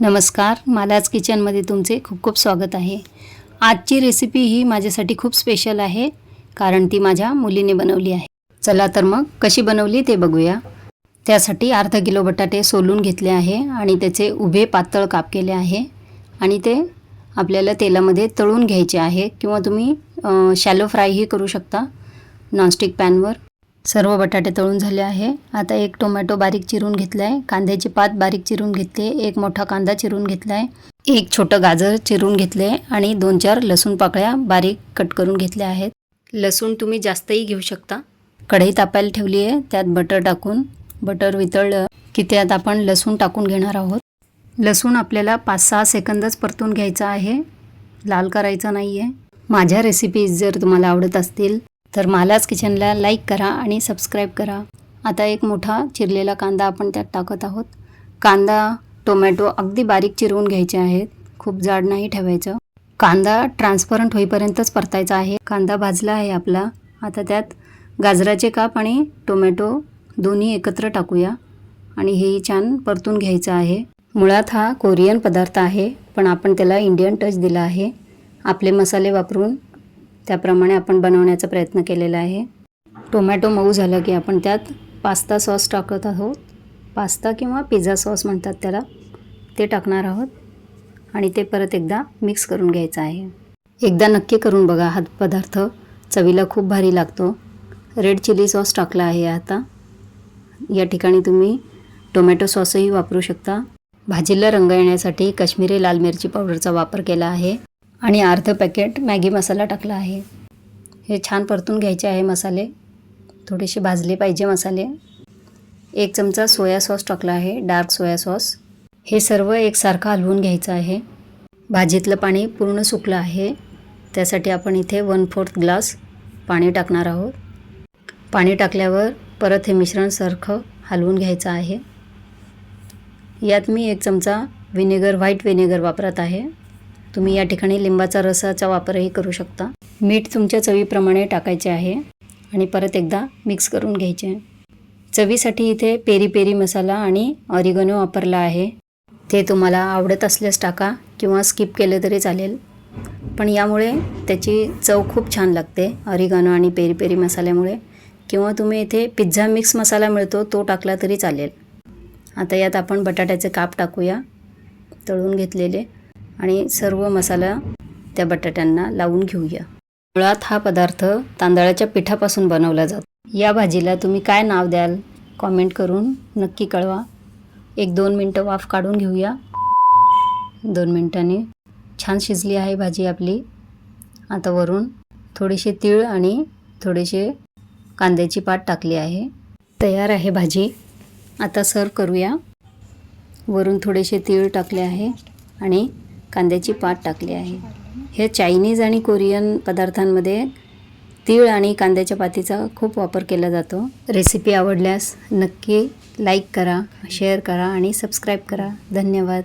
नमस्कार मालाज किचनमध्ये तुमचे खूप खूप स्वागत आहे. आजची रेसिपी ही माझ्यासाठी खूप स्पेशल आहे कारण ती माझ्या मुलीने बनवली आहे. चला तर मग कशी बनवली ते बघूया. त्यासाठी अर्धा किलो बटाटे सोलून घेतले आहे आणि त्याचे उभे पातळ काप केले आहे. आणि ते आपल्याला तेलामध्ये तळून घ्यायचे आहे किंवा तुम्ही शॅलो फ्रायही करू शकता नॉनस्टिक पॅनवर सर्व बटाटे तळून झाले आहे. आता एक टोमॅटो बारीक चिरून घेतला आहे कांद्याची पात बारीक चिरून घेतली. एक मोठा कांदा चिरून घेतला आहे एक छोटं गाजर चिरून घेतले आणि दोन चार लसूण पाकळ्या बारीक कट करून घेतल्या आहेत. लसूण तुम्ही जास्तही घेऊ शकता. कढई तापायला ठेवली आहे. त्यात बटर टाकून. बटर वितळलं की त्यात आपण लसूण टाकून घेणार आहोत. लसूण आपल्याला पाच सहा सेकंदच परतून घ्यायचा आहे. लाल करायचा नाही आहे माझ्या रेसिपीज जर तुम्हाला आवडत असतील तर मालाच किचनला लाईक करा आणि सबस्क्राईब करा. आता एक मोठा चिरलेला कांदा आपण त्यात टाकत आहोत. कांदा टोमॅटो अगदी बारीक चिरवून घ्यायचे आहेत. खूप जाड नाही ठेवायचं. कांदा ट्रान्सपरंट होईपर्यंतच परतायचा आहे. कांदा भाजला आहे आपला. आता त्यात गाजराचे काप आणि टोमॅटो दोन्ही एकत्र टाकूया. आणि हेही छान परतून घ्यायचं आहे. मुळात हा कोरियन पदार्थ आहे पण आपण त्याला इंडियन टच दिला आहे. आपले मसाले वापरून त्याप्रमाणे आपण बनवण्याचा प्रयत्न केलेला आहे. टोमॅटो मऊ झालं की आपण त्यात पास्ता सॉस टाकत आहोत. पास्ता किंवा पिझ्झा सॉस म्हणतात त्याला. ते टाकणार आहोत. आणि ते परत एकदा मिक्स करून घ्यायचं आहे. एकदा नक्की करून बघा हा पदार्थ. चवीला खूप भारी लागतो. रेड चिली सॉस टाकला आहे आता. या ठिकाणी तुम्ही टोमॅटो सॉसही वापरू शकता. भाजीला रंग येण्यासाठी काश्मीरी लाल मिरची पावडरचा वापर केला आहे. आणि अर्धं पॅकेट मॅगी मसाला टाकला आहे. हे छान परतून घ्यायचे आहे मसाले. थोडेसे भाजले पाहिजे मसाले. एक चमचा सोया सॉस टाकला आहे डार्क सोया सॉस. हे सर्व एकसारखं हलवून घ्यायचं आहे. भाजीतलं पाणी पूर्ण सुकलं आहे. त्यासाठी आपण इथे वन फोर्थ ग्लास पाणी टाकणार आहोत. पाणी टाकल्यावर परत हे मिश्रण सारखं हलवून घ्यायचं आहे. यात मी एक चमचा व्हिनेगर व्हाईट विनेगर वापरत आहे. तुम्ही या ठिकाणी लिंबाचा रसाचा वापरही करू शकता. मीठ तुमच्या चवीप्रमाणे टाकायचे आहे आणि परत एकदा मिक्स करून घ्यायचे. चवीसाठी इथे पेरी पेरी मसाला आणि ऑरिगनो वापरला आहे. ते तुम्हाला आवडत असल्यास टाका किंवा स्किप केलं तरी चालेल. पण यामुळे त्याची चव खूप छान लागते ऑरिगनो आणि पेरी पेरी मसाल्यामुळे. किंवा तुम्ही इथे पिझ्झा मिक्स मसाला मिळतो तो टाकला तरी चालेल. आता यात आपण बटाट्याचे काप टाकूया. तळून घेतलेले. आणि सर्व मसाला त्या बटाट्यांना लावून घेऊया. मुळात हा पदार्थ तांदळाच्या पिठापासून बनवला जातो. या भाजीला तुम्ही काय नाव द्याल? कॉमेंट करून नक्की कळवा. एक दोन मिनटं वाफ काढून घेऊया. दोन मिनटांनी छान शिजली आहे भाजी आपली. आता वरून थोडेसे तीळ आणि थोडेसे कांद्याची पात टाकली आहे. तयार आहे भाजी. आता सर्व करूया. वरून थोडेसे तीळ टाकले आहे आणि कांद्याची पात टाकली आहे. हे चायनीज आणि कोरियन पदार्थांमध्ये तीळ आणि कांद्याच्या पातीचा खूप वापर केला जातो. रेसिपी आवडल्यास नक्की लाईक करा शेअर करा आणि सबस्क्राईब करा. धन्यवाद.